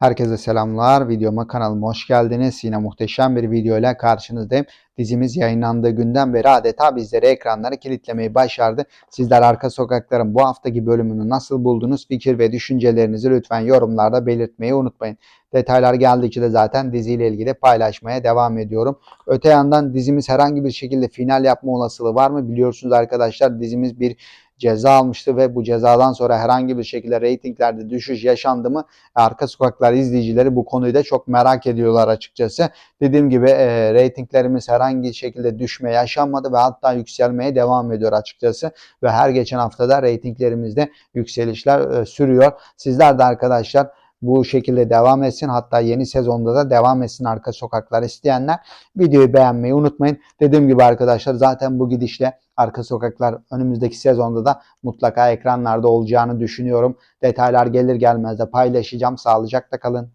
Herkese selamlar. Videoma kanalıma hoş geldiniz. Yine muhteşem bir video ile karşınızdayım. Dizimiz yayınlandığı günden beri adeta bizleri ekranları kilitlemeyi başardı. Sizler Arka Sokakların bu haftaki bölümünü nasıl buldunuz? Fikir ve düşüncelerinizi lütfen yorumlarda belirtmeyi unutmayın. Detaylar geldikçe de zaten diziyle ilgili paylaşmaya devam ediyorum. Öte yandan dizimiz herhangi bir şekilde final yapma olasılığı var mı? Biliyorsunuz arkadaşlar dizimiz bir ceza almıştı ve bu cezadan sonra herhangi bir şekilde reytinglerde düşüş yaşandı mı? Arka Sokaklar izleyicileri bu konuyu da çok merak ediyorlar açıkçası. Dediğim gibi e, reytinglerimiz herhangi şekilde düşme yaşanmadı ve hatta yükselmeye devam ediyor açıkçası. Ve her geçen haftada reytinglerimizde yükselişler e, sürüyor. Sizler de arkadaşlar bu şekilde devam etsin. Hatta yeni sezonda da devam etsin arka sokaklar isteyenler. Videoyu beğenmeyi unutmayın. Dediğim gibi arkadaşlar zaten bu gidişle arka sokaklar önümüzdeki sezonda da mutlaka ekranlarda olacağını düşünüyorum. Detaylar gelir gelmez de paylaşacağım. Sağlıcakla kalın.